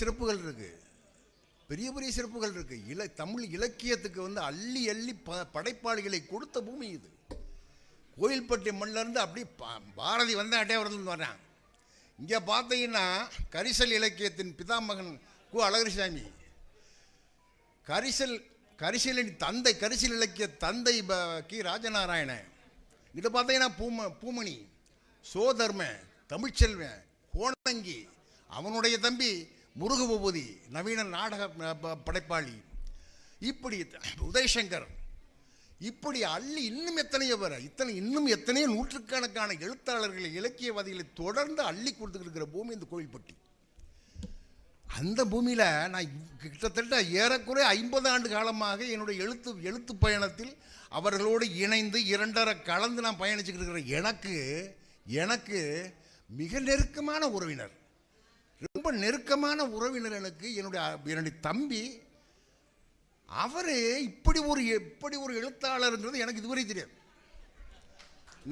சிறப்புகள் இருக்குது பெரிய பெரிய சிறப்புகள் இருக்குது இல தமிழ் இலக்கியத்துக்கு வந்து அள்ளி அள்ளி ப படைப்பாளிகளை கொடுத்த பூமி இது. கோயில்பட்டி மண்ணிலேருந்து அப்படி பா- பாரதி அட்டே அட்டையாவரத்துலேருந்து வர்றான். இங்கே பார்த்தீங்கன்னா கரிசல் இலக்கியத்தின் பிதாமகன் கு. அழகிரிசாமி. கரிசல் கரிசலின் தந்தை கரிசல் இலக்கிய தந்தை ப- கி. ராஜநாராயணன். இதை பார்த்தீங்கன்னா பூம பூமணி சோதர்ம தமிழ்ச்செல்வன் கோணங்கி அவனுடைய தம்பி முருகபூபதி நவீன நாடக ப- படைப்பாளி. இப்படி உதயசங்கர் இப்படி அள்ளி இன்னும் எத்தனையோ பேர் இத்தனை இன்னும் எத்தனையோ நூற்றுக்கணக்கான எழுத்தாளர்களை இலக்கியவாதிகளை தொடர்ந்து அள்ளி கொடுத்துக்கிட்டு இருக்கிற பூமி இந்த கோவில்பட்டி. அந்த பூமியில் நான் கிட்டத்தட்ட ஏறக்குறைய ஐம்பது ஆண்டு காலமாக என்னுடைய எழுத்து எழுத்து பயணத்தில் அவர்களோடு இணைந்து இரண்டரை கலந்து நான் பயணிச்சுக்கிட்டு இருக்கிற எனக்கு எனக்கு மிக நெருக்கமான உறவினர். ரொம்ப நெருக்கமான உறவினர் எனக்கு என்னுடைய என்னுடைய தம்பி. அவர் இப்படி ஒரு இப்படி ஒரு எழுத்தாளருங்கிறது எனக்கு இதுவரை தெரியாது.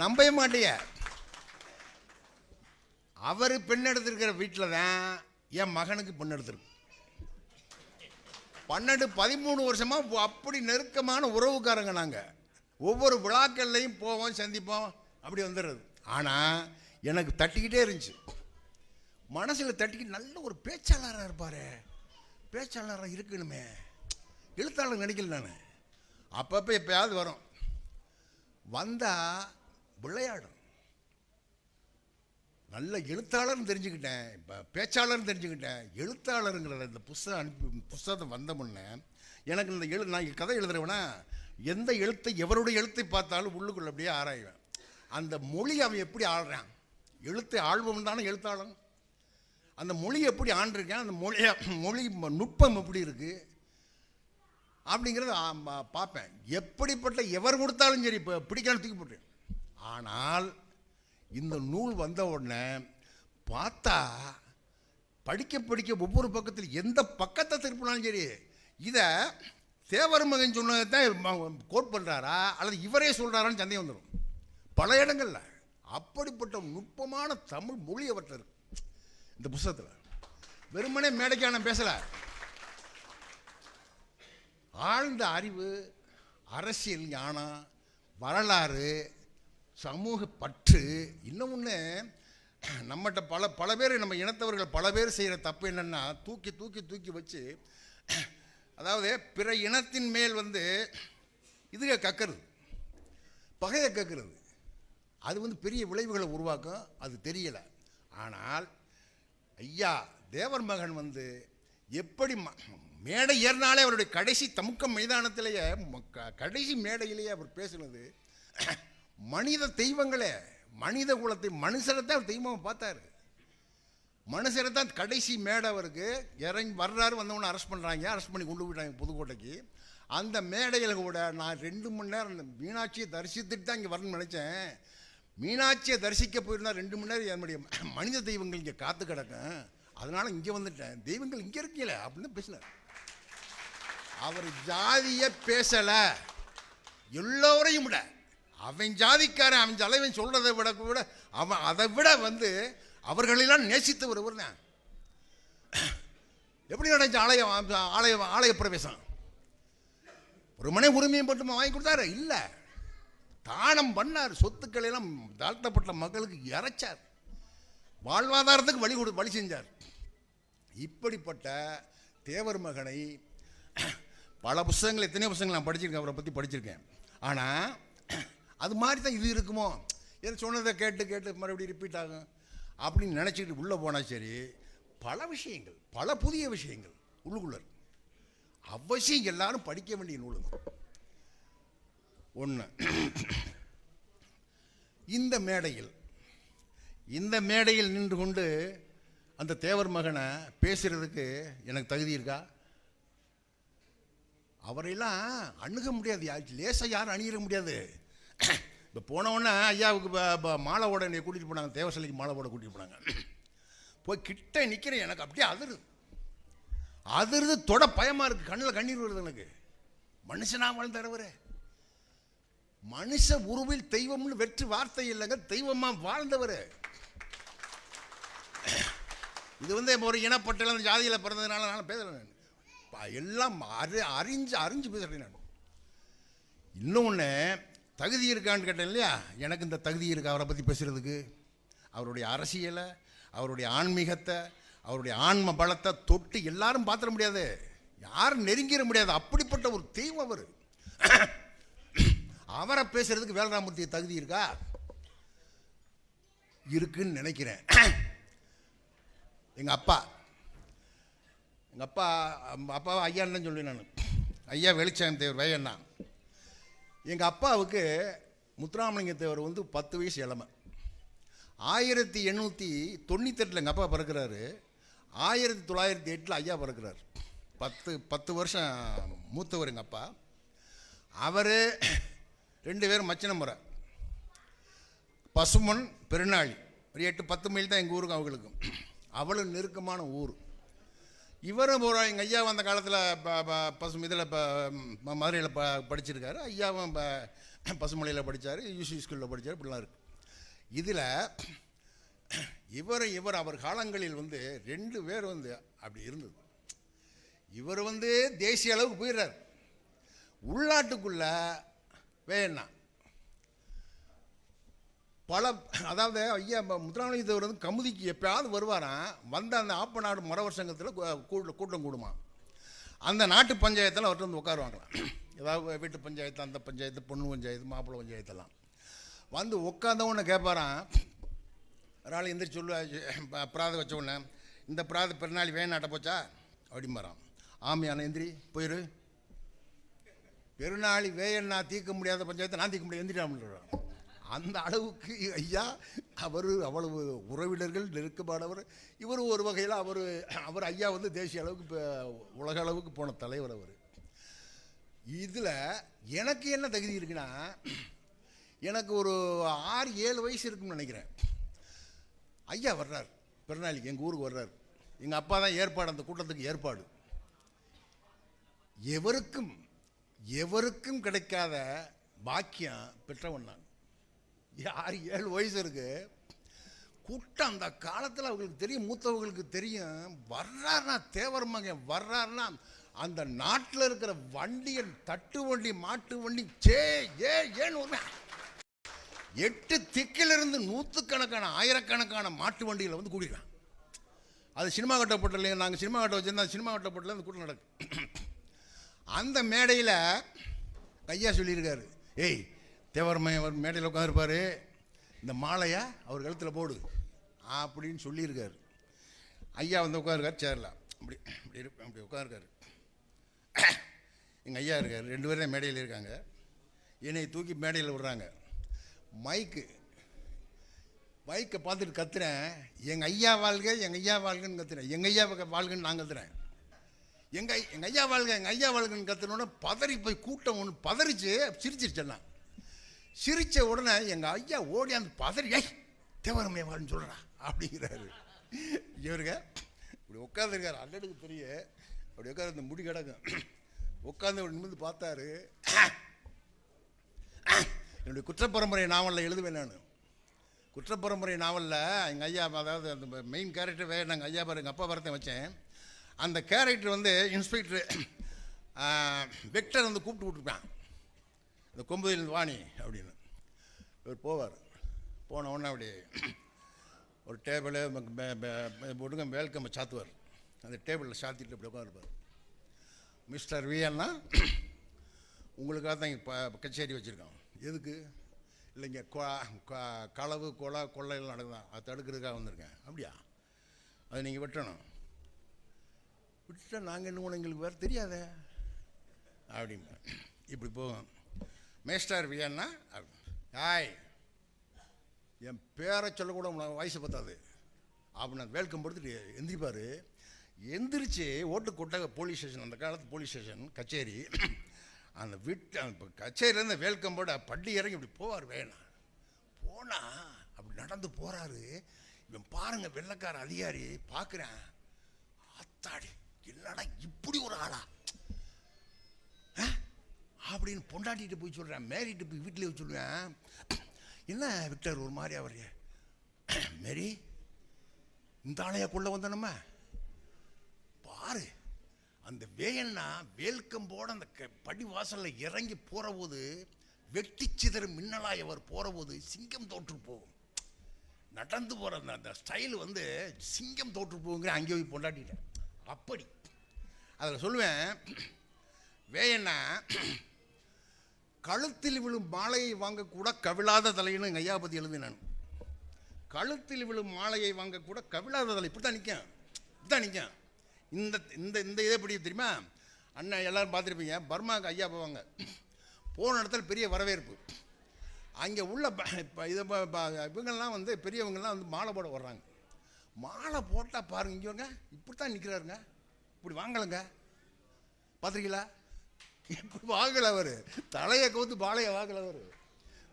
நம்பவே மாட்டேய. அவர் பெண் எடுத்திருக்கிற வீட்டில் தான் என் மகனுக்கு பெண் எடுத்திருக்கு. பன்னெண்டு பதிமூணு வருஷமாக அப்படி நெருக்கமான உறவுக்காரங்க நாங்கள் ஒவ்வொரு விழாக்கள்லையும் போவோம் சந்திப்போம் அப்படி வந்துடுறது. ஆனால் எனக்கு தட்டிக்கிட்டே இருந்துச்சு. மனசில் தட்டிக்கிட்டு நல்ல ஒரு பேச்சாளராக இருப்பார். பேச்சாளராக இருக்கணுமே. எழுத்தாளர் நினைக்கல நான். அப்பப்போ எப்பயாவது வரும். வந்தால் விளையாடும். நல்ல எழுத்தாளர்னு தெரிஞ்சுக்கிட்டேன். இப்போ பேச்சாளர்னு தெரிஞ்சுக்கிட்டேன். எழுத்தாளருங்கிறத இந்த புஸ்தகம் அனுப்பி புஸ்தகத்தை வந்த முன்னே எனக்கு இந்த எழு நான் கதை எழுதுறவனா எந்த எழுத்தை எவருடைய எழுத்தை பார்த்தாலும் உள்ளுக்குள்ள அப்படியே ஆராய்வேன். அந்த மொழி அவன் எப்படி ஆள்றான்? எழுத்தை ஆள்பவன் தானே எழுத்தாளன். அந்த மொழி எப்படி ஆண்டிருக்கேன் அந்த மொழிய மொழி ம- நுட்பம் எப்படி இருக்குது அப்படிங்கிறத பார்ப்பேன். எப்படிப்பட்ட எவர் கொடுத்தாலும் சரி இப்போ பிடிக்கலாம் தூக்கி போட்டேன் ஆனால் இந்த நூல் வந்த உடனே பார்த்தா படிக்க படிக்க ஒவ்வொரு பக்கத்தில் எந்த பக்கத்தை திருப்பினாலும் சரி இதை தேவர் மகன் சொன்னதை தான் கோட் பண்ணுறாரா அல்லது இவரே சொல்கிறாரான்னு சந்தேகம் வந்துடும் பல இடங்களில் அப்படிப்பட்ட நுட்பமான தமிழ் மொழி அவர்கிட்ட இருக்குது இந்த புஸ்தகத்தில். வெறுமனே மேடைக்கான நான் பேசலை. ஆழ்ந்த அறிவு அரசியல் ஞானம் வரலாறு சமூக பற்று இன்னும் ஒன்று நம்மகிட்ட பல பல பேர் நம்ம இனத்தவர்கள் பல பேர் செய்கிற தப்பு என்னென்னா தூக்கி தூக்கி தூக்கி வச்சு அதாவது பிற இனத்தின் மேல் வந்து இதுக கக்கிறது. பகையை கக்கிறது. அது வந்து பெரிய விளைவுகளை உருவாக்கும். அது தெரியலை. ஆனால் ஐயா தேவர் மகன் வந்து எப்படி ம- மேடை ஏறினாலே அவருடைய கடைசி தமுக்க மைதானத்திலேயே ம- க- கடைசி மேடையிலேயே அவர் பேசுனது மனித தெய்வங்களே மனித குலத்தை மனுஷரை தான் அவர் தெய்வமாக பார்த்தாரு. மனுஷரை தான் கடைசி மேடை அவருக்கு இறங்கி வர்றாரு வந்தவொடனே அரெஸ்ட் பண்ணுறாங்க அரெஸ்ட் பண்ணி கொண்டு போயிட்டாங்க புதுக்கோட்டைக்கு. அந்த மேடையில் கூட நான் ரெண்டு மணி நேரம் அந்த மீனாட்சியை தரிசித்துட்டு தான் இங்கே வரணும்னு நினச்சேன். மீனாட்சியை தரிசிக்க போயிருந்தால் ரெண்டு மணி நேரம் என்னுடைய மனித தெய்வங்கள் இங்கே காத்து கிடக்கும். அதனால் இங்கே வந்துட்டேன். தெய்வங்கள் இங்கே இருக்கீங்களே அப்படின்னு பேசினார். அவர் ஜாதியை பேசலை. எல்லோரையும் விட. அவன் ஜாதிக்காரன் அவன் தலைவன் சொல்றதை விட கூட அவன் அதை விட வந்து அவர்களெல்லாம் நேசித்தவர் ஒருவர் தான் எப்படி நடந்துச்சு ஆலய ஆலய ஆலய பிரவேசம்? ஒரு மனை உரிமையும் மட்டுமா வாங்கி கொடுத்தாரு? இல்லை. தானம் பண்ணார். சொத்துக்களை எல்லாம் தாழ்த்தப்பட்ட மக்களுக்கு இறைச்சார். வாழ்வாதாரத்துக்கு வழி கொடு வழி செஞ்சார். இப்படிப்பட்ட தேவர் மகனை பல புஸ்தகங்கள் எத்தனையோ புஸ்தகங்கள் நான் படிச்சிருக்கேன் அவரை பற்றி படிச்சிருக்கேன். ஆனால் அது மாதிரி தான் இது இருக்குமோ? ஏதோ சொன்னதை கேட்டு கேட்டு மறுபடியும் ரிப்பீட் ஆகும். அப்படின்னு நினச்சிக்கிட்டு உள்ளே போனால் சரி பல விஷயங்கள் பல புதிய விஷயங்கள் உள்ளுக்குள்ள அவசியம் எல்லாரும் படிக்க வேண்டிய நூலுங்க. ஒன்று இந்த மேடையில் இந்த மேடையில் நின்று கொண்டு அந்த தேவர் மகனை பேசுகிறதுக்கு எனக்கு தகுதி இருக்கா? அவரையெல்லாம் அணுக முடியாது. லேசாக யாரும் அணுகிற முடியாது. இப்போ போனவுடனே ஐயாவுக்கு ப- மாலை ஓட என்னை கூட்டிகிட்டு போனாங்க. தேவசலைக்கு மாலை ஓட கூட்டிகிட்டு போனாங்க. போய் கிட்ட நிற்கிறேன் எனக்கு அப்படியே அதிருது அதிருது தொட பயமாக இருக்குது கண்ணில் கண்ணீர் வருது எனக்கு. மனுஷனா வாழ்ந்தவரே மனுஷ உருவில் தெய்வம்னு வெற்று வார்த்தை இல்லைங்க தெய்வமா வாழ்ந்தவர். இது வந்து ஒரு இனப்பட்டியல ஜாதியில் பிறந்ததுனால நான் பேசுகிறேன் நான். எல்லாம் அறி அறிஞ்சு அறிஞ்சு பேசுகிறேன் நான். இன்னொன்று தகுதி இருக்கான்னு கேட்டேன் இல்லையா? எனக்கு இந்த தகுதி இருக்குது அவரை பற்றி பேசுகிறதுக்கு அவருடைய அரசியலை அவருடைய ஆன்மீகத்தை அவருடைய ஆன்ம பலத்தை தொட்டு எல்லாரும் பார்த்துட முடியாது. யாரும் நெருங்கிட முடியாது. அப்படிப்பட்ட ஒரு தெய்வம் அவர். அவரை பேசுறதுக்கு வேலராமூர்த்தி தகுதி இருக்கா? இருக்குன்னு நினைக்கிறேன். எங்கள் அப்பா. எங்கள் அப்பா அப்பாவை ஐயான்னு சொல்லுவேன் நான். ஐயா வெளிச்சாமி தேவர் வயண்ணா எங்கள் அப்பாவுக்கு முத்துராமலிங்க தேவர் வந்து பத்து வயசு இளமை. ஆயிரத்தி எண்ணூற்றி தொண்ணூத்தெட்டில் எங்கள் அப்பா பிறக்கிறாரு. ஆயிரத்தி தொள்ளாயிரத்தி எட்டில் ஐயா பிறக்கிறார். பத்து பத்து வருஷம் மூத்தவர் எங்கள் அப்பா. அவர் ரெண்டு பேரும் மச்சின முறை. பசுமன் பெருநாளி. ஒரு எட்டு பத்து மைல் தான் எங்கள் ஊருக்கும் அவங்களுக்கும் அவ்வளோ நெருக்கமான ஊர். இவரும் ஒரு எங்கள் ஐயா வந்த காலத்தில் பசு இதில் இப்போ மதுரையில் ப படிச்சிருக்காரு. ஐயாவும் இப்போ பசுமலையில் படித்தார் யூசி ஸ்கூலில் படித்தார் இப்படிலாம் இருக்கு. இதில் இவர் இவர் அவர் காலங்களில் வந்து ரெண்டு பேர் வந்து அப்படி இருந்தது. இவர் வந்து தேசிய அளவுக்கு போயிடுறார். உள்நாட்டுக்குள்ளே வேணாம் பல அதாவது ஐயா ம- முத்துராமலிங்க தேவர் வந்து கமுதிக்கு எப்பயாவது வருவாராம் வந்த அந்த ஆப்பநாடு மரவர் சங்கத்தில் கூட்டம் கூட்டம் கூடுமா? அந்த நாட்டு பஞ்சாயத்தில் அவர்கிட்ட வந்து உட்காருவாங்களாம் ஏதாவது வீட்டு பஞ்சாயத்து அந்த பஞ்சாயத்து பொண்ணு பஞ்சாயத்து மாப்பிள்ளை பஞ்சாயத்தெல்லாம். வந்து உட்காந்தவொன்னே கேட்பாராம் ஒரு ஆள் எந்திரிச்சு சொல்லுவா ப- பிராத வச்ச உடனே இந்த பிராத பெருநாள் வேணாட்ட போச்சா? அப்படிம்பாராம். ஆமையான எந்திரி போயிரு. பெருநாளி வேயண்ணா தீர்க்க முடியாத பஞ்சாயத்தை நான் தீர்க்க முடியாது. எந்திரிட்டான் அந்த அளவுக்கு ஐயா அவர் அவ்வளவு உறவினர்கள் நெருக்கமானவர் இவர் ஒரு வகையில் அவர் அவர் ஐயா வந்து தேசிய அளவுக்கு இப்போ உலக அளவுக்கு போன தலைவர் அவர். இதில் எனக்கு என்ன தகுதி இருக்குன்னா எனக்கு ஒரு ஆறு ஏழு வயசு இருக்குன்னு நினைக்கிறேன். ஐயா வர்றார். பெருநாளைக்கு எங்கள் ஊருக்கு வர்றார். எங்கள் அப்பா தான் ஏற்பாடு அந்த கூட்டத்துக்கு ஏற்பாடு. எவருக்கும் எவருக்கும் கிடைக்காத பாக்கியம் பெற்றவன் நான். யார் ஏழு வயசு இருக்கு? கூட்டம் அந்த காலத்தில் அவங்களுக்கு தெரியும் மூத்தவங்களுக்கு தெரியும். வர்றாருனா தேவர் மகன் வர்றாருனா அந்த நாட்டில் இருக்கிற வண்டியன் தட்டு வண்டி மாட்டு வண்டி சே ஏ ஏன்னு ஒரு எட்டு திக்கிலிருந்து நூற்றுக்கணக்கான ஆயிரக்கணக்கான மாட்டு வண்டியில் வந்து கூடிடுறான் அது சினிமா கட்டப்பட்டில் நாங்கள் சினிமா கட்ட வச்சுருந்தா சினிமா கட்டப்பட்டில் அந்த கூட்டம் நடக்கும் அந்த மேடையில் ஐயா சொல்லியிருக்காரு. ஏய் தேவரமைய அவர் மேடையில் உட்காந்துருப்பார் இந்த மாலையை அவர் கழுத்தில் போடு. அப்படின்னு சொல்லியிருக்காரு. ஐயா வந்து உட்காருக்காரு சேரலாம் அப்படி அப்படி இருப்பேன் அப்படி உட்காருக்காரு எங்கள் ஐயா இருக்கார். ரெண்டு பேரும் மேடையில் இருக்காங்க. என்னை தூக்கி மேடையில் விடுறாங்க. மைக்கு மைக்கை பார்த்துட்டு கத்துறேன். எங்கள் ஐயா வாழ்க எங்கள் ஐயா வாழ்கன்னு கத்துறேன். எங்கள் ஐயா வாழ்கன்னு நான் கத்துறேன். எங்கள் எங்கள் ஐயா வாழ்க எங்கள் ஐயா வாழ்கன்னு கற்றுனோடனே பதறி போய் கூட்டம் ஒன்று பதறிச்சு சிரிச்சிருச்செல்லாம் சிரித்த உடனே எங்கள் ஐயா ஓடி அந்த பதறி ஐய் தேவரமைய வாழ்னு சொல்றா அப்படிங்கிறாரு. இவருங்க இப்படி உட்காந்துருக்காரு அல்லடுக்கு தெரிய அப்படி உட்காந்து இந்த முடி கிடக்கும். உட்காந்து அப்படி நிமிர்ந்து பார்த்தாரு. என்னுடைய குற்றப்பரம்பரை நாவலில் எழுதுவேன் நான். குற்றப்பரம்பரை நாவலில் எங்கள் ஐயா அதாவது அந்த மெயின் கேரக்டர் வேறு நாங்கள் ஐயா பாரு எங்கள் அப்பா வரத்தை வச்சேன். அந்த கேரக்டர் வந்து இன்ஸ்பெக்டர் வெக்டர் வந்து கூப்பிட்டு விட்டுருப்பான் இந்த கொம்புதில் வாணி அப்படின்னு. இவர் போவார். போன உடனே அப்படி ஒரு டேபிளு ஒடுங்க வேல்கம் சாத்துவார். அந்த டேபிளில் சாத்திட்டு அப்படி உட்காந்துருப்பார் மிஸ்டர் விஎன்னா உங்களுக்காக தான் இங்கே ப கச்சேரி வச்சுருக்கோம் எதுக்கு? இல்லைங்க கொ- க- களவு கொலை கொள்ளைகள் நடக்குதான். அதை தடுக்கிறதுக்காக வந்திருக்கேன். அப்படியா? அதை நீங்கள் வெட்டணும். விட்டுட்டா நாங்கள் என்ன எங்களுக்கு வேறு தெரியாதே. அப்படிம்பா. இப்படி போகும். மேஸ்டார் வியன்னா ஆய் என் பேரை சொல்லக்கூட உனக்கு வயசு பத்தாது. அப்படின்னு வேல்கம் படுத்துட்டு எந்திரிப்பார். எந்திரிச்சு ஓட்டு கொட்ட போலீஸ் ஸ்டேஷன் அந்த காலத்து போலீஸ் ஸ்டேஷன் கச்சேரி. அந்த விட்டு அந்த கச்சேரியிலேருந்து கச்சேரியிலேருந்து வேல்கம்போட பட்டி இறங்கி இப்படி போவார் வேணாம் போனால் அப்படி நடந்து போகிறாரு இவன் பாருங்கள் வெள்ளைக்கார அதிகாரி பார்க்குறேன் ஆத்தாடி. என்னடா இப்படி ஒரு ஆளா? ஆ? அப்படின்னு பொண்டாட்டிட்டு போய் சொல்கிறேன் மேரிட்டு போய் வீட்டிலே சொல்லுவேன். என்ன விக்டர் ஒரு மாதிரி அவர் மேரி இந்த ஆளையா கொள்ள வந்த நம்ம? பாரு அந்த வேயன்னா வேல்கம்போடு அந்த க- படி வாசலில் இறங்கி போகிற போது வெட்டி சிதறு மின்னலாய் அவர் போகிற போது சிங்கம் தோற்று போகும். நடந்து போகிற அந்த அந்த ஸ்டைல் வந்து சிங்கம் தோற்று போகுங்கிற அங்கே போய் பொண்டாட்டிட்டேன் அப்படி. அதில் சொல்லுவேன் வேயண்ணா கழுத்தில் விழும் மாலையை வாங்கக்கூட கவிழாத தலைன்னு எங்கள் ஐயா பற்றி எழுதினான் கழுத்தில் விழும் மாலையை வாங்கக்கூட கவிழாத தலை. இப்படி தான் நிற்கும் இப்படி தான் நிற்கும் இந்த இந்த இந்த இதை எப்படி தெரியுமா? அண்ணன் எல்லோரும் பார்த்துருப்பீங்க. பர்மாவுக்கு ஐயா போவாங்க. போன இடத்துல பெரிய வரவேற்பு. அங்கே உள்ள ப- இப்போ இதை இவங்கெல்லாம் வந்து பெரியவங்கெல்லாம் வந்து மாலை போட வர்றாங்க. மாலை போட்டால் பாருங்க இங்கே இப்படி தான் நிற்கிறாருங்க இப்படி வாங்கலைங்க. பார்த்துருக்கீங்களா இப்படி வாங்கலை அவர். தலையை கவுத்து மாலையை வாங்கல அவர்.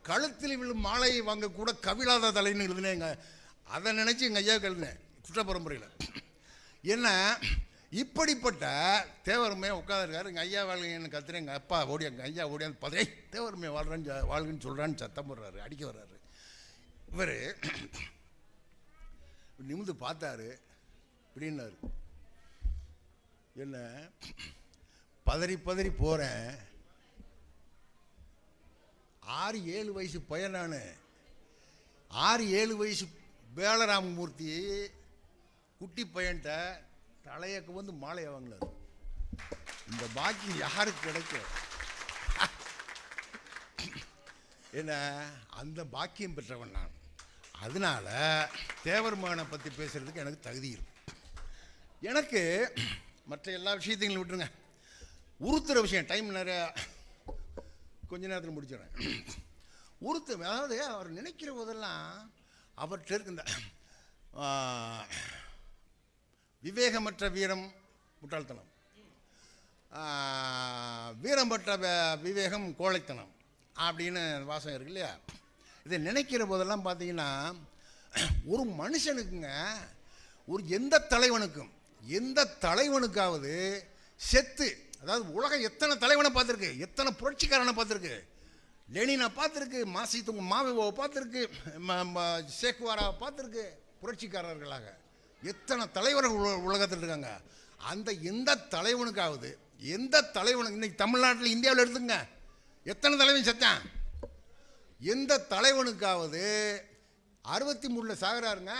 கழுத்தில் விழும் மாலையை வாங்க கூட கவிழாத தலைன்னு எழுதினேங்க. அதை நினச்சி எங்கள் ஐயாவுக்கு எழுதினேன். குற்ற பரம்பரையில் என்ன? இப்படிப்பட்ட தேவருமே உட்காந்துருக்காரு எங்கள் ஐயா வாழ்க்கைன்னு கத்துறேன். எங்கள் அப்பா ஓடி எங்கள் ஐயா ஓடியாந்து பதே தேவருமே வாழ்றேன்னு வாழ்கன்னு சொல்கிறான்னு சத்தம் போடுறாரு அடிக்க வர்றாரு. இவர் நிமிந்து பார்த்தாரு. இப்படின்னாரு. என்ன? பதறி பதறி போகிறேன் ஆறு ஏழு வயசு பையன் நான். ஆறு ஏழு வயசு வேலராமமூர்த்தி குட்டி பையன்கிட்ட தலையக்கு வந்து மாலையை வாங்கினார் இந்த பாக்கியம் யாருக்கு கிடைக்கும்? என்ன? அந்த பாக்கியம் பெற்றவன் நான். அதனால தேவர் மகனை பற்றி பேசுகிறதுக்கு எனக்கு தகுதி இருக்கு. எனக்கு மற்ற எல்லா விஷயத்தையும் விட்டுருங்க. உறுத்துற விஷயம் டைம் நிறைய கொஞ்ச நேரத்தில் முடிச்சிடறேன். உறுத்து அதாவது அவர் நினைக்கிற போதெல்லாம் அவர்கிட்ட இருக்க இந்த விவேகமற்ற வீரம் முட்டாள்தனம். வீரம் வீரம்பற்ற விவேகம் கோழைத்தனம் அப்படின்னு வாசம் இருக்கு இல்லையா? இதை நினைக்கிற போதெல்லாம் பார்த்தீங்கன்னா ஒரு மனுஷனுக்குங்க ஒரு எந்த தலைவனுக்கும் எந்த தலைவனுக்காவது செத்து அதாவது உலகம் எத்தனை தலைவனை பார்த்துருக்கு? எத்தனை புரட்சிக்காரனை பார்த்துருக்கு? லெனினை பார்த்துருக்கு மாசி துங்க மாவிவோவை பார்த்துருக்கு ம- ம- சேக்குவாராவை பார்த்துருக்கு புரட்சிக்காரர்களாக. எத்தனை தலைவர்கள் உல- உலகத்தில் இருக்காங்க? அந்த எந்த தலைவனுக்காவது எந்த தலைவனுக்கு இன்றைக்கி தமிழ்நாட்டில் இந்தியாவில் எடுத்துங்க எத்தனை தலைவன் செத்தான்? எந்த தலைவனுக்காவது அறுபத்தி மூணில் சாகுறாருங்க.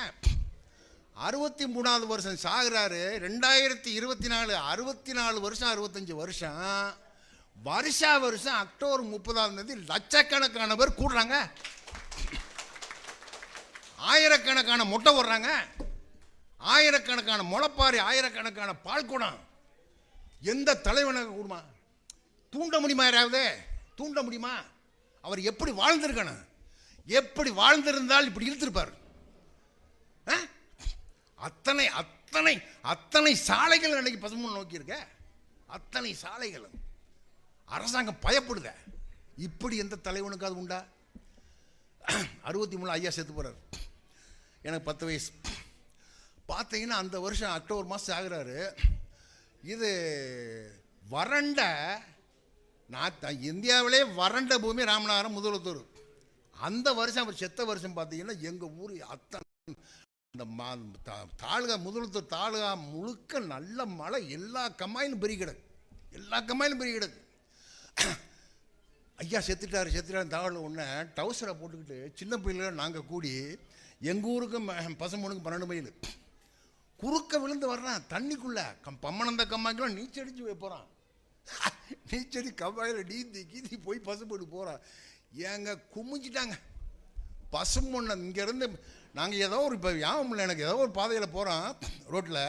அறுபத்தி மூணாவது வருஷம் சாகுறாரு. ரெண்டாயிரத்தி இருபத்தி நாலு அறுபத்தி நாலு வருஷம் அறுபத்தஞ்சி வருஷம். வருஷா வருஷம் அக்டோபர் முப்பதாம் தேதி லட்சக்கணக்கான பேர் கூடுறாங்க. ஆயிரக்கணக்கான முட்டை விடுறாங்க ஆயிரக்கணக்கான முளப்பாரி ஆயிரக்கணக்கான பால்குடம். எந்த தலைவனாக கூடுமா? தூண்ட முடியுமா யாராவது? தூண்ட முடியுமா? அவர் எப்படி வாழ்ந்திருக்கணும்? எப்படி வாழ்ந்திருந்தால் இப்படி இழுத்திருப்பார்? ஆ? அத்தனை அத்தனை அத்தனை சாலைகள் அன்னைக்கு பசுமன் நோக்கியிருக்க அத்தனை சாலைகளும் அரசாங்கம் பயப்படுத. இப்படி எந்த தலைவனுக்கு அது உண்டா? அறுபத்தி மூணு ஐயா செத்து போகிறார் எனக்கு பத்து வயசு. பார்த்தீங்கன்னா அந்த வருஷம் அக்டோபர் மாதம் ஆகுறாரு. இது வறண்ட நான் இந்தியாவிலே வறண்ட பூமி ராமநாதபுரம் முதலத்தூர். அந்த வருஷம் அவர் செத்த வருஷம் பார்த்தீங்கன்னா எங்கள் ஊர் அத்தனை இந்த மா தாழ்கா முதலுத்த தாழ்கா முழுக்க நல்ல மழை எல்லா கம்மாயிலும் பெரிய கிடக்கு எல்லா கம்மாயிலும் பெரிய கிடக்கு ஐயா செத்துட்டார் செத்துட்டாரு தகவல் ஒன்று டவுசரை போட்டுக்கிட்டு சின்ன பிள்ளைகள நாங்கள் கூடி எங்கள் ஊருக்கும் பசங்க பசும்பொண்ணுக்கும் பன்னெண்டு மைல். குறுக்க விழுந்து வர்றான் தண்ணிக்குள்ளே. கம் பம்மனந்த கம்மாக்கெல்லாம் நீச்சடிச்சு போய் போகிறான் நீச்சடி கம்மாயில் நீந்தி கீந்தி போய் பசும்பொண்ணு போகிறான் ஏங்க குமிஞ்சிட்டாங்க. பசும்பொண்ணை இங்கேருந்து நாங்கள் ஏதோ ஒரு இப்போ ஞாபகம் இல்லை எனக்கு ஏதோ ஒரு பாதையில் போகிறோம் ரோட்டில்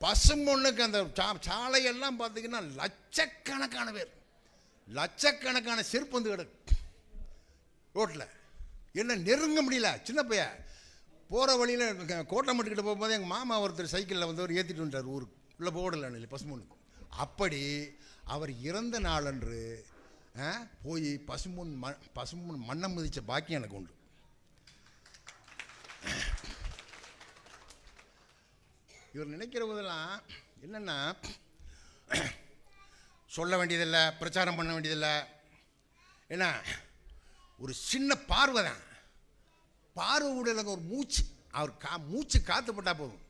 பசும்பொண்ணுக்கு அந்த சா சாலையெல்லாம் பார்த்தீங்கன்னா லட்சக்கணக்கான பேர். லட்சக்கணக்கான செருப்பு வந்து கிடக்கு. ரோட்டில் என்ன நெருங்க முடியல சின்ன பையன். போகிற வழியில் கோட்டை மட்டுக்கிட்ட போகும்போது எங்கள் மாமா ஒருத்தர் சைக்கிளில் வந்து அவர் ஏற்றிட்டு வந்துட்டார் ஊருக்கு. உள்ளே போடல இல்லை பசும்பொண்ணுக்கு. அப்படி அவர் இறந்த நாளன்று போய் பசும்பொன் ம பசும்பொன் மண்ணை மிதித்த பாக்கியம் எனக்கு உண்டு. இவர் நினைக்கிற போதெல்லாம் என்னென்னா சொல்ல வேண்டியதில்லை பிரச்சாரம் பண்ண வேண்டியதில்லை. என்ன ஒரு சின்ன பார்வை தான். பார்வை உடலுக்கு ஒரு மூச்சு. அவர் கா மூச்சு காத்துப்பட்டால் போதும்.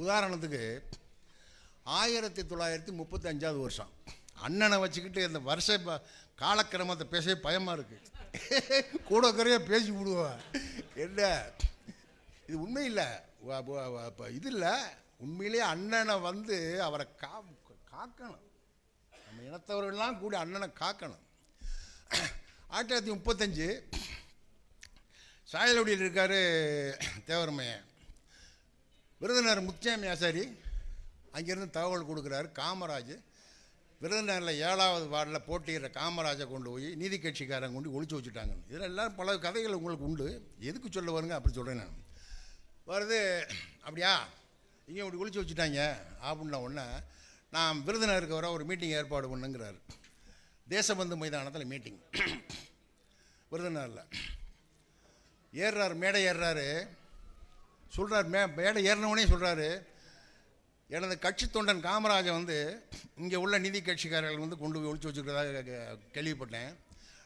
உதாரணத்துக்கு ஆயிரத்தி தொள்ளாயிரத்தி முப்பத்தி அஞ்சாவது வருஷம். அண்ணனை வச்சுக்கிட்டு இந்த வருஷ காலக்கிரமத்தை பேசவே பயமாக இருக்குது கூட குறைய பேசி விடுவேன் என்ன? இது உண்மை இல்லை இது இல்லை. உண்மையிலேயே அண்ணனை வந்து அவரை கா காக்கணும். நம்ம இனத்தவர்கள்லாம் கூட அண்ணனை காக்கணும். ஆயிரத்தி தொள்ளாயிரத்தி முப்பத்தஞ்சு சாயலோடியில் இருக்கார் தேவரமையன். விருதுநகர் முத்தியாமி ஆசாரி அங்கேருந்து தகவல் கொடுக்குறாரு காமராஜ். விருதுநகரில் ஏழாவது வார்டில் போட்டியிடுற காமராஜை கொண்டு போய் நீதி கட்சிக்காரங்க கொண்டு ஒழிச்சு வச்சுட்டாங்க இதில் எல்லாம் பல கதைகள் உங்களுக்கு உண்டு. எதுக்கு சொல்ல வருங்க? அப்படி சொல்கிறேன் நான். வருது. அப்படியா? இங்கே இப்படி குளிச்சு வச்சுட்டாங்க. அப்படின்ன உடனே நான் விருதுநகருக்கு வர ஒரு மீட்டிங் ஏற்பாடு பண்ணுங்கிறாரு. தேசபந்து மைதானத்தில் மீட்டிங் விருதுநகரில் ஏறுறாரு மேடை ஏறுறாரு. சொல்கிறார் மே மேடை ஏறினவனே சொல்கிறாரு எனது கட்சி தொண்டன் காமராஜை வந்து இங்கே உள்ள நிதி கட்சிக்காரர்கள் வந்து கொண்டு போய் ஒழிச்சு வச்சுக்கிறதாக கே- கேள்விப்பட்டேன்.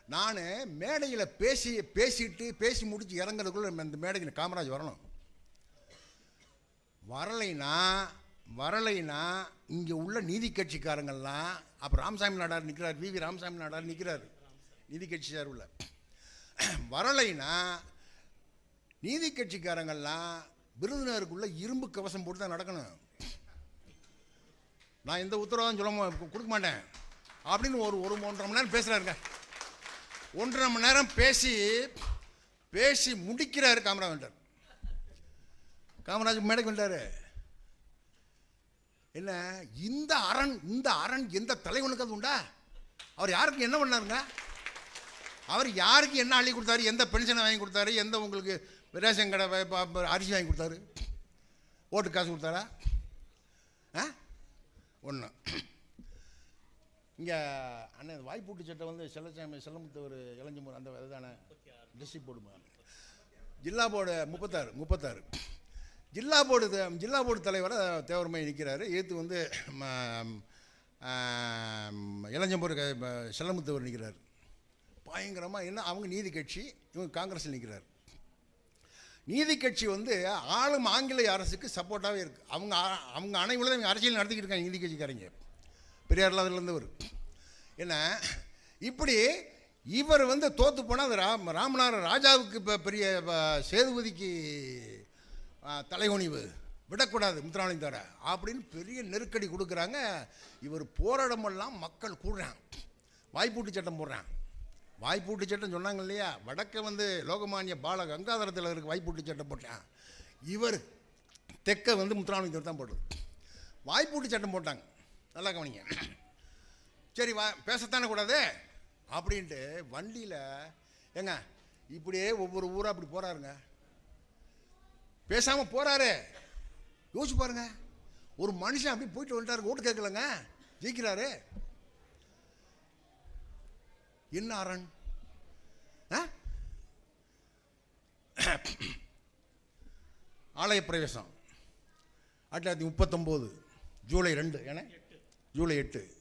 நான் மேடையில் பேசி பேசிட்டு பேசி முடித்து இறங்குறதுக்குள்ள இந்த மேடைக்கு காமராஜ் வரணும். வரலைன்னா வரலைன்னா இங்கே உள்ள நீதி கட்சிக்காரங்கள்லாம் அப்போ ராமசாமி நாடார் நிற்கிறார் வி. வி. ராமசாமி நாடார் நிற்கிறார் நீதி கட்சி சார்பில் வரலைன்னா நீதி கட்சிக்காரங்கள்லாம் விருதுநகருக்குள்ள இரும்பு கவசம் போட்டு தான் நடக்கணும். நான் எந்த உத்தரவாதம் சொல்ல கொடுக்க மாட்டேன். அப்படின்னு ஒரு ஒரு ஒன்றரை மணி நேரம் பேசுகிறாருங்க ஒன்றரை மணி நேரம் பேசி பேசி முடிக்கிறாரு காமராஜர் காமராஜ் மேடைக்கு வந்தாரு என்ன இந்த அரண் இந்த அரண் எந்த தலைவனுக்கு அது உண்டா? அவர் யாருக்கு என்ன பண்ணாருங்க? அவர் யாருக்கு என்ன அள்ளி கொடுத்தாரு? எந்த பென்ஷனை வாங்கி கொடுத்தாரு? எந்த உங்களுக்கு ரேஷன் கடை அரிசி வாங்கி கொடுத்தாரு? ஓட்டு காசு கொடுத்தாரா? ஆ? ஒன்று இங்கே அண்ணன் வாய்ப்பூட்டு சட்டை வந்து செல்லச்சாமி செல்லமுத்து ஒரு இளஞ்சம்பூர் அந்த இதுதானே டிஸ்ட்ரிக் போர்டு ஜில்லா போர்டு முப்பத்தாறு முப்பத்தாறு. ஜில்லா போர்டு த- ஜில்லா போர்டு தலைவராக தேவரமை நிற்கிறாரு ஏற்று வந்து ம- இளஞ்சம்பூர் செல்லமுத்தவர் நிற்கிறார் பயங்கரமாக என்ன அவங்க நீதி கட்சி இவங்க காங்கிரஸில் நிற்கிறார் நீதி கட்சி வந்து ஆளும் ஆங்கிலேய அரசுக்கு சப்போர்ட்டாகவே இருக்குது அவங்க அவங்க அனைவரும் இவங்க அரசியல் நடத்திக்கிட்டு இருக்காங்க நீதி கட்சிக்காரங்க. பெரியார்ல அதுலேருந்தவர் என்ன இப்படி இவர் வந்து தோற்று போனால் அது ராம் ராமநாத ராஜாவுக்கு இப்போ பெரிய ப- சேதுபதிக்கு தலைகுனிவு. விடக்கூடாது முத்துராமலிங்க தவிர அப்படின்னு பெரிய நெருக்கடி கொடுக்குறாங்க. இவர் போராடமெல்லாம் மக்கள் கூடுறான் வாய்ப்பூட்டு சட்டம் போடுறான் வாய்ப்பூட்டு சட்டம் சொன்னாங்க இல்லையா? வடக்க வந்து லோகமானிய பால கங்காதர திலகருக்கு வாய்ப்பூட்டு சட்டம் போட்டான் இவர் தெற்க வந்து முத்துராமலிங்க தவிர தான் போடுறது. வாய்ப்பூட்டு சட்டம் போட்டாங்க. நல்லா கவனிங்க. சரி வா பேசத்தானே கூடாது? அப்படின்ட்டு வண்டியில் ஏங்க இப்படியே ஒவ்வொரு ஊராக அப்படி போகிறாருங்க பேசாமல் போகிறாரு யோசிச்சு பாருங்க. ஒரு மனுஷன் அப்படி போயிட்டு வந்துட்டாரு ஓட்டு கேட்கலங்க. ஜெயிக்கிறாரு. என்ன அரண்? ஆ? ஆலய பிரவேசம். ஆயிரத்தி தொள்ளாயிரத்தி முப்பத்தொம்போது ஜூலை ரெண்டு ஏன்னா ஜூலை எட்டு.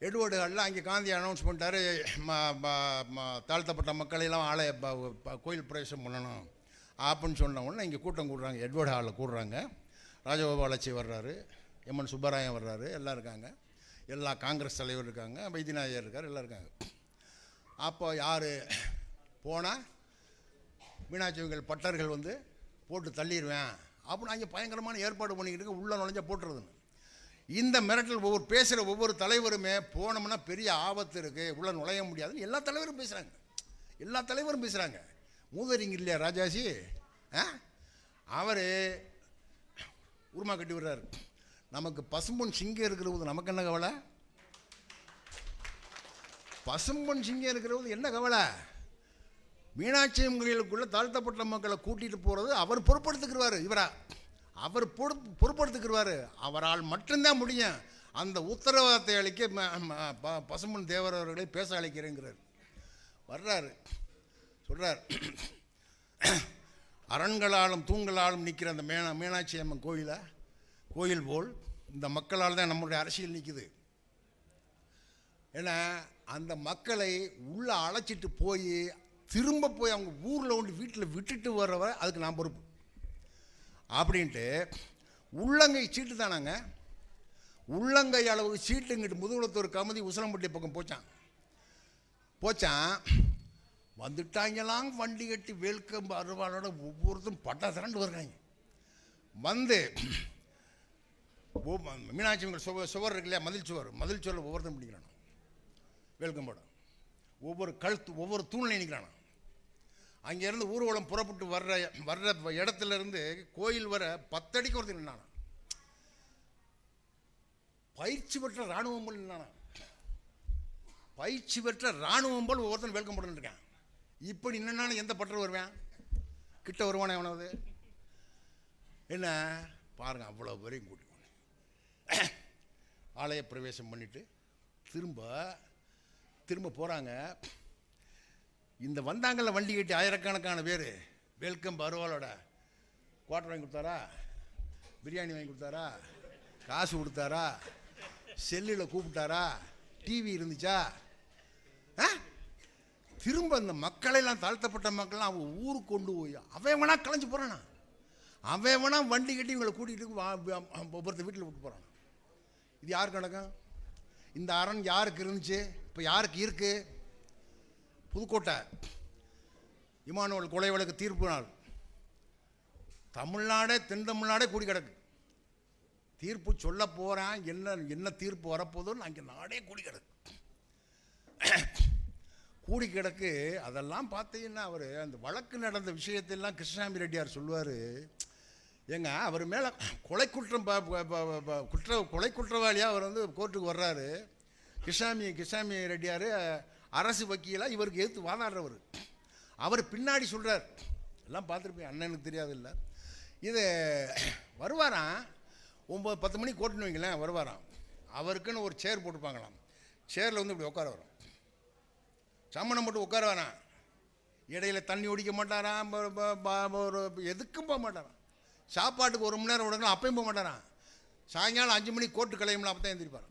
எட்வர்டு எல்லாம் அங்கே காந்தி அனௌன்ஸ் பண்ணிட்டாரு தாழ்த்தப்பட்ட மக்களையெல்லாம் ஆலய ப- கோயில் பிரவேசம் பண்ணணும். ஆப்புன்னு சொன்ன உடனே இங்கே கூட்டம் கூடுறாங்க. எட்வர்ட் ஹாலில் கூடுறாங்க. ராஜகோபாலாச்சி வர்றாரு. எம்என் சுப்பராயன் வர்றாரு. எல்லாம் இருக்காங்க. எல்லா காங்கிரஸ் தலைவர் இருக்காங்க. வைத்தியநாயகர் இருக்கார். எல்லாம் இருக்காங்க. அப்போ யார் போனால் மீனாட்சிவங்கள் பட்டர்கள் வந்து போட்டு தள்ளிடுவேன் அப்படின்னு அங்கே பயங்கரமான ஏற்பாடு பண்ணிக்கிட்டு உள்ளே நுழைஞ்சா போட்டுறதுன்னு. இந்த மிரட்டல் ஒவ்வொரு பேசுகிற ஒவ்வொரு தலைவருமே போனோம்னா பெரிய ஆபத்து இருக்குது உள்ளே நுழைய முடியாதுன்னு எல்லா தலைவரும் பேசுகிறாங்க எல்லா தலைவரும் பேசுகிறாங்க மூதறிங்க இல்லையா ராஜாசி ஆ? அவர் உருமா கட்டி விடுறாரு. நமக்கு பசும்பொன் சிங்கம் இருக்கிறது நமக்கு என்ன கவலை? பசும்பொன் சிங்கம் இருக்கிறது என்ன கவலை? மீனாட்சி கோயிலுக்குள்ள தாழ்த்தப்பட்ட மக்களை கூட்டிகிட்டு போகிறது அவர் பொறுப்படுத்துக்கிறாரு இவரா. அவர் பொறுப்பு பொறுப்படுத்துக்கிறாரு அவரால் மட்டும்தான் முடியும். அந்த உத்தரவாதத்தை அளிக்க ம- ப- பசும்பொன் தேவரவர்களை பேச அழைக்கிறேங்கிறார். வர்றாரு. சொல்கிறார் அரண்களாலும் தூண்களாலும் நிற்கிற அந்த மீனா மீனாட்சி அம்மன் கோயிலை கோயில் போல் இந்த மக்களால் தான் நம்மளுடைய அரசியல் நிற்குது ஏன்னா அந்த மக்களை உள்ளே அழைச்சிட்டு போய் திரும்ப போய் அவங்க ஊரில் கொண்டு வீட்டில் விட்டுட்டு வர்றவரை அதுக்கு நான் பொறுப்பு. அப்படின்ட்டு உள்ளங்கை சீட்டு தானாங்க. உள்ளங்கை அளவு சீட்டுங்கிட்டு முதுகுளத்தூர் கமதி உசலம்பட்டி பக்கம் போச்சான். போச்சான். வந்துட்டாங்கலாம் வண்டி கட்டி வேல்கம் அருவாளோட ஒவ்வொருத்தரும் பட்டா திரண்டு வருகிறாங்க. வந்து மீனாட்சி அம்மன் சுவர் சுவர் இருக்கு இல்லையா மதில் சுவர் மதில் சுவரில் ஒவ்வொருத்தரும் பிடிக்கிறானோ வேல்கம்போட ஒவ்வொரு கழுத்து ஒவ்வொரு தூணில் நிற்கிறானா அங்கேருந்து ஊர்வலம் புறப்பட்டு வர்ற வர்ற இடத்துல இருந்து கோயில் வர பத்தடிக்கு ஒருத்தர் நின்னானா பயிற்சி பெற்ற இராணுவம் போல் நின்னானா பயிற்சி பெற்ற இராணுவம் போல் ஒவ்வொருத்தன் வேல்கம் போட்டு இருக்கான் இப்படி நின்னாலும் எந்த பட்டர் வருவேன்? கிட்ட வருவானே அவனது என்ன? பாருங்க அவ்வளோ பேரையும் கூட்டி கொண்டு. ஆலய பிரவேசம் பண்ணிவிட்டு திரும்ப திரும்ப போகிறாங்க இந்த வந்தாங்கல்ல வண்டி கட்டி ஆயிரக்கணக்கான பேர். வெல்கம் பருவாலோட குவார்டர் வாங்கி கொடுத்தாரா? பிரியாணி வாங்கி கொடுத்தாரா? காசு கொடுத்தாரா? செல்லில் கூப்பிட்டாரா? டிவி இருந்துச்சா? ஆ? திரும்ப அந்த மக்களெல்லாம் தாழ்த்தப்பட்ட மக்கள்லாம் அவன் ஊருக்கு கொண்டு போய் அவன் வேணா கலைஞ்சு போகிறானா அவன் வேணா வண்டி கட்டி இவங்களை கூட்டிகிட்டு வா- ஒவ்வொருத்தர் வீட்டில் விட்டு போகிறான் இது யாருக்கு நடக்கும்? இந்த அரண் யாருக்கு இருந்துச்சு? இப்போ யாருக்கு இருக்கு? புதுக்கோட்டை. இமானுவல் கொலை வழக்கு தீர்ப்பு நாள். தமிழ்நாடே தென் தமிழ்நாடே கூடி கிடக்கு. தீர்ப்பு சொல்ல போகிறேன் என்ன என்ன தீர்ப்பு வரப்போதுன்னு அங்கே நாடே கூடி கிடக்கு. கூடி கிடக்கு. அதெல்லாம் பார்த்தீங்கன்னா அவர் அந்த வழக்கு நடந்த விஷயத்தெல்லாம் கிருஷ்ணாமி ரெட்டியார் சொல்லுவார். ஏங்க அவர் மேலே கொலை குற்றம் குற்ற கொலை குற்றவாளியாக அவர் வந்து கோர்ட்டுக்கு வர்றாரு. கிருஷ்ணாமி கிருஷ்ணாமி ரெட்டியார் அரசு வக்கீலாக இவருக்கு எதிர்த்து வாதாடுறவர். அவர் பின்னாடி சொல்கிறார் எல்லாம் பார்த்துருப்பேன் அண்ணனுக்கு தெரியாதில்ல. இது வருவாராம். ஒம்பது பத்து மணிக்கு கோட்டுன்னு வைங்களேன் வருவாராம். அவருக்குன்னு ஒரு சேர் போட்டுப்பாங்களாம் சேரில் வந்து இப்படி உட்கார வரும். சம்மணம் போட்டு உட்கார வேணாம். இடையில தண்ணி குடிக்க மாட்டாரான் ஒரு எதுக்கும் போக மாட்டாரான் சாப்பாட்டுக்கு ஒரு மணி நேரம் விடணும் அப்பையும் போக மாட்டாரான் சாயங்காலம் அஞ்சு மணிக்கு கோட்டு கலையும்ல அப்போ தான் எந்திரிப்பார்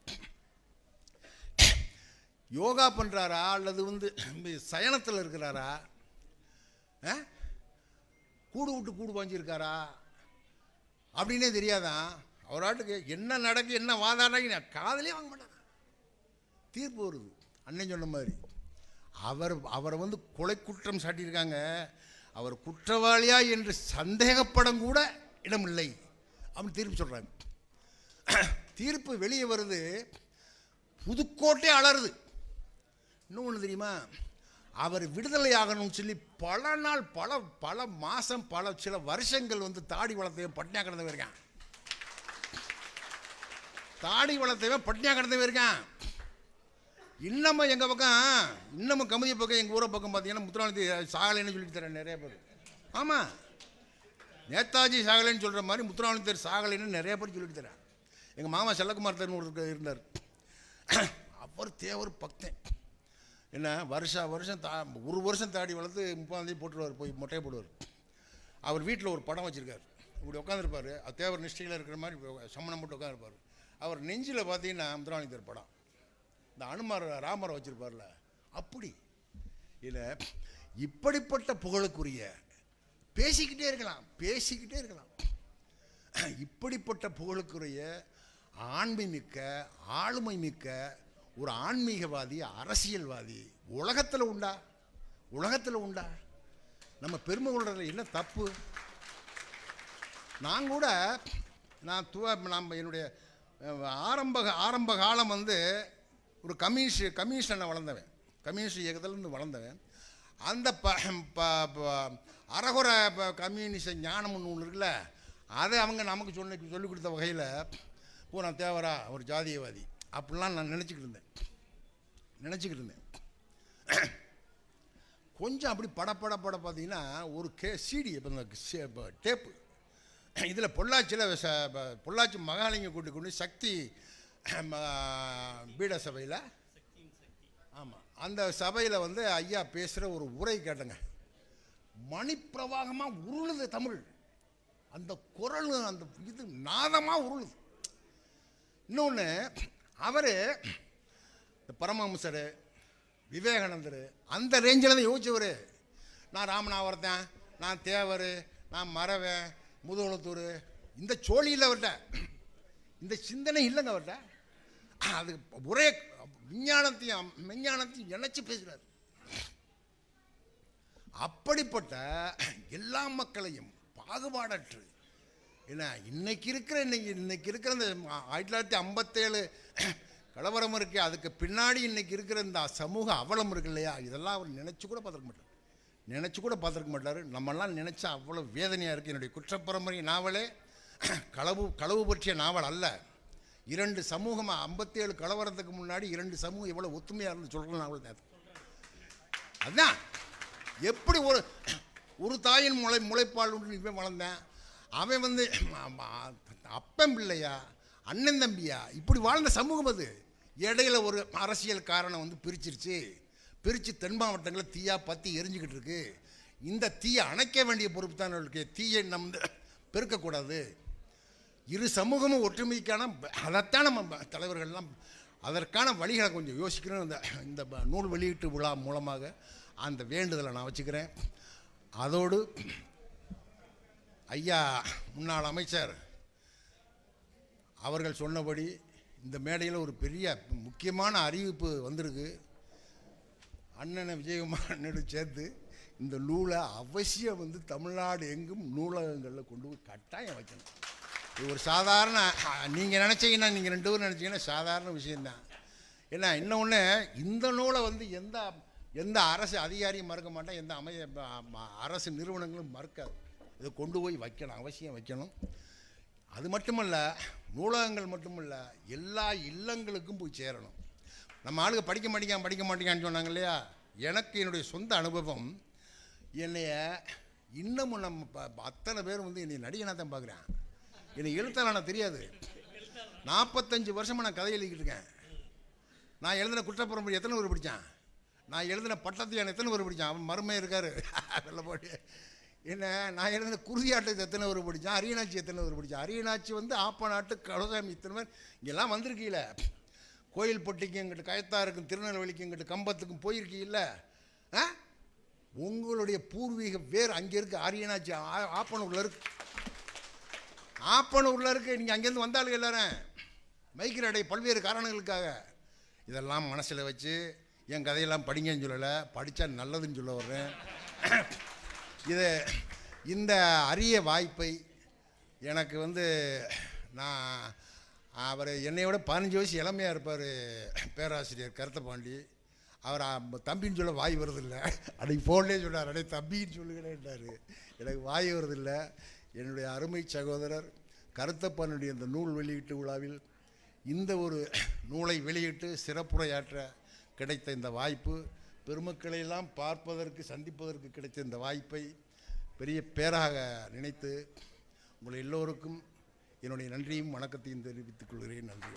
யோகா பண்ணுறாரா அல்லது வந்து சயனத்தில் இருக்கிறாரா? ஆ? கூடு விட்டு கூடு பாஞ்சிருக்காரா அப்படின்னே தெரியாதான். அவராட்டுக்கு என்ன நடக்கு என்ன வாதாடாங்க காதலே வாங்க மாட்டாங்க தீர்ப்பு வருது. அண்ணன் சொன்ன மாதிரி. அவர் அவரை வந்து கொலை குற்றம் சாட்டியிருக்காங்க. அவர் குற்றவாளியா என்று சந்தேகப்படம் கூட இடமில்லை. அப்படின்னு தீர்ப்பு சொல்கிறாங்க தீர்ப்பு வெளியே வருது. புதுக்கோட்டை அலறுது. இன்னொன்று தெரியுமா? அவர் விடுதலை ஆகணும்னு சொல்லி பல நாள் பல பல மாதம் பல சில வருஷங்கள் வந்து தாடி வளர்த்தவன் பட்னியாக கிடந்தவன் இருக்கான். தாடி வளர்த்தவன் பட்னியாக கிடந்தவன் இருக்கான். இன்னமும் எங்கள் பக்கம் இன்னமும் கமுதி பக்கம் எங்கள் ஊரை பக்கம் பார்த்தீங்கன்னா முத்துராமத்தி சாகலைன்னு சொல்லிட்டு தரேன் நிறைய பேர். ஆமாம் நேதாஜி சாகலைன்னு சொல்கிற மாதிரி முத்துராமலிங்கர் சாகலைன்னு நிறைய பேர் சொல்லிட்டு தரேன் எங்கள் மாமா செல்லக்குமார் தருண் ஒரு இருந்தார். அவர் தேவர் பக்தன். என்ன வருஷா வருஷம் தா ஒரு வருஷம் தாடி வளர்த்து முப்பாந்தேதி போட்டுருவார் போய் மொட்டையை போடுவார். அவர் வீட்டில் ஒரு படம் வச்சுருக்கார். இப்படி உட்காந்துருப்பார் அது தேவர் நிஷ்டையில் இருக்கிற மாதிரி சம்மணம் போட்டு உட்காந்துருப்பார் அவர் நெஞ்சில் பார்த்தீங்கன்னா முத்துராமலிங்கர் படம். இந்த அனுமார் ராமரை வச்சிருப்பார்ல அப்படி. இதில் இப்படிப்பட்ட புகழுக்குரிய பேசிக்கிட்டே இருக்கலாம் பேசிக்கிட்டே இருக்கலாம். இப்படிப்பட்ட புகழுக்குரிய ஆண்மை மிக்க ஆளுமை மிக்க ஒரு ஆன்மீகவாதி அரசியல்வாதி உலகத்தில் உண்டா? உலகத்தில் உண்டா? நம்ம பெருமை கொள்றதுல என்ன தப்பு? நான் கூட நான் துவ நம்ம என்னுடைய ஆரம்ப ஆரம்ப காலம் வந்து ஒரு கம்யூனிஸ்ட் கம்யூனிஸ்டனை வளர்ந்தவன். கம்யூனிஸ்ட் இயக்கத்திலேருந்து வளர்ந்தவன். அந்த ப ப- ப- அறகுற ப- ஞானம்னு ஒன்று இருக்குல்ல அதை அவங்க நமக்கு சொன்ன சொல்லிக் கொடுத்த வகையில் பூரா தேவரா ஒரு ஜாதியவாதி. அப்படிலாம் நான் நினச்சிக்கிட்டு இருந்தேன். நினச்சிக்கிட்டு இருந்தேன். கொஞ்சம் அப்படி படப்பட பட பார்த்தீங்கன்னா ஒரு கே சிடி இப்போ இந்த டேப்பு. இதில் பொள்ளாச்சியில் ச- பொள்ளாச்சி மகாலிங்க கூட்டி கொண்டு சக்தி நம்ம பீட சபையில் ஆமாம் அந்த சபையில் வந்து ஐயா பேசுகிற ஒரு உரை கேட்டேங்க. மணிப்பிரவாகமாக உருளுது தமிழ். அந்த குரல் அந்த இது நாதமாக உருளுது. இன்னொன்று அவர் இந்த பரமஹம்சர் விவேகானந்தர் அந்த ரேஞ்சில் தான் யோசிச்சவர். நான் ராமநாவரத்தன் நான் தேவர் நான் மறவன் முதுகுளத்தூர் இந்த சோழியில் அவர்கிட்ட இந்த சிந்தனை இல்லைங்க அவர்கிட்ட அது ஒரே விஞ்ஞானத்தையும் மெஞ்ஞானத்தையும் இணைச்சு பேசுகிறார் அப்படிப்பட்ட எல்லா மக்களையும் பாகுபாடற்று. என்ன இன்னைக்கு இருக்கிற இன்னைக்கு இன்னைக்கு இருக்கிற இந்த ஆயிரத்தி தொள்ளாயிரத்தி ஐம்பத்தேழு கலவரம் இருக்கு. அதுக்கு பின்னாடி இன்னைக்கு இருக்கிற இந்த சமூக அவலம் இருக்கு இல்லையா? இதெல்லாம் அவர் நினச்சி கூட பார்த்துருக்க மாட்டார். நினச்சி கூட பார்த்துருக்க மாட்டார். நம்மெல்லாம் நினச்சா அவ்வளோ வேதனையாக இருக்குது என்னுடைய குற்றப்பரம்பரை நாவலே களவு களவு பற்றிய நாவல் அல்ல. இரண்டு சமூகமாக ஐம்பத்தேழு கலவரத்துக்கு முன்னாடி இரண்டு சமூகம் எவ்வளோ ஒத்துமையாக இருந்து சொல்கிறேன் அவ்வளோ நேரம் அதுதான். எப்படி ஒரு ஒரு தாயின் முளை முளைப்பால் உண்டு இவன் வளர்ந்தேன். அவன் வந்து அப்பன் பிள்ளையா அண்ணன் தம்பியா இப்படி வாழ்ந்த சமூகம் அது. இடையில ஒரு அரசியல் காரணம் வந்து பிரிச்சிருச்சு. பிரித்து தென் மாவட்டங்களில் தீயாக பற்றி எரிஞ்சுக்கிட்டு இருக்கு. இந்த தீயை அணைக்க வேண்டிய பொறுப்பு தான் இருக்கு தீயை நம்ம வந்து பெருக்கக்கூடாது. இரு சமூகமும் ஒற்றுமைக்கான அதைத்தான் நம்ம தலைவர்கள்லாம் அதற்கான வழிகளை கொஞ்சம் யோசிக்கணும். இந்த இந்த நூல் வெளியீட்டு விழா மூலமாக அந்த வேண்டுதலை நான் வச்சுக்கிறேன். அதோடு ஐயா முன்னாள் அமைச்சர் அவர்கள் சொன்னபடி இந்த மேடையில் ஒரு பெரிய முக்கியமான அறிவிப்பு வந்திருக்கு. அண்ணனை விஜயகுமார் அண்ணனும் சேர்த்து இந்த நூலை அவசியம் வந்து தமிழ்நாடு எங்கும் நூலகங்களில் கொண்டு போய் கட்டாயம் வைக்கணும். இது ஒரு சாதாரண நீங்கள் நினச்சிங்கன்னா நீங்கள் ரெண்டு பேரும் நினச்சிங்கன்னா சாதாரண விஷயந்தான் ஏன்னா இன்னொன்று இந்த நூலை வந்து எந்த எந்த அரசு அதிகாரியும் மறுக்க மாட்டேன் எந்த அமைய அரசு நிறுவனங்களும் மறுக்காது. இதை கொண்டு போய் வைக்கணும் அவசியம் வைக்கணும். அது மட்டுமல்ல நூலகங்கள் மட்டுமல்ல எல்லா இல்லங்களுக்கும் போய் சேரணும். நம்ம ஆளுங்க படிக்க மாட்டேங்க படிக்க மாட்டேங்கன்னு சொன்னாங்க இல்லையா? எனக்கு என்னுடைய சொந்த அனுபவம் என்னைய இன்னமும் நம்ம ப- அத்தனை பேர் வந்து என்னை நடிகனாக தான் பார்க்குறேன். என்னை எழுத்தாளனா தெரியாது. நாற்பத்தஞ்சு வருஷமாக நான் கதை எழுதிக்கிட்டு இருக்கேன். நான் எழுதின குற்றப்புறம் எத்தனை பேர் பிடிச்சான்? நான் எழுதின பட்டத்தையான எத்தனை பேர் பிடிச்சான்? அவன் மருமை இருக்காரு. வெள்ள போட்டு. என்ன நான் எழுதின குருதியாட்டத்தை எத்தனை பேர் பிடிச்சான்? அரியநாச்சி எத்தனை பேர் பிடிச்சான்? அரியநாச்சி வந்து ஆப்ப நாட்டு கலசாமி இத்தனை பேர் இங்கெல்லாம் வந்திருக்கீல. கோயில்பட்டிக்கு எங்கிட்ட கயத்தாருக்கும் திருநெல்வேலிக்கு எங்கிட்ட கம்பத்துக்கும் போயிருக்கீல்ல. ஆ? உங்களுடைய பூர்வீக வேர் அங்கே இருக்குது ஆரியனாச்சி ஆ- ஆப்பனூரில் இருக்குது ஆப்பனூரில் இருக்கு. நீங்கள் அங்கேருந்து வந்தாலும் எல்லாரும். மைக்கிற அடை பல்வேறு காரணங்களுக்காக. இதெல்லாம் மனசில் வச்சு என் கதையெல்லாம் படிங்கன்னு சொல்லலை படித்தா நல்லதுன்னு சொல்ல வர்றேன். இது இந்த அரிய வாய்ப்பை எனக்கு வந்து நான் அவர் என்னை விட பதினஞ்சு வயசு இளமையாக இருப்பார் பேராசிரியர் கருத்தபாண்டி அவர் தம்பின்னு சொல்ல வாய் வருதில்லை. அன்றைக்கி ஃபோன்லேயே சொன்னார் அடே தம்பின்னு சொல்லுகிறேன்ட்டார் எனக்கு வாய் வருதில்லை. என்னுடைய அருமை சகோதரர் கருத்தப்பனுடைய இந்த நூல் வெளியீட்டு விழாவில் இந்த ஒரு நூலை வெளியிட்டு சிறப்புரையாற்ற கிடைத்த இந்த வாய்ப்பு பெருமக்களையெல்லாம் பார்ப்பதற்கு சந்திப்பதற்கு கிடைத்த இந்த வாய்ப்பை பெரிய பேராக நினைத்து உங்கள் எல்லோருக்கும் என்னுடைய நன்றியும் வணக்கத்தையும் தெரிவித்துக் கொள்கிறேன். நன்றி.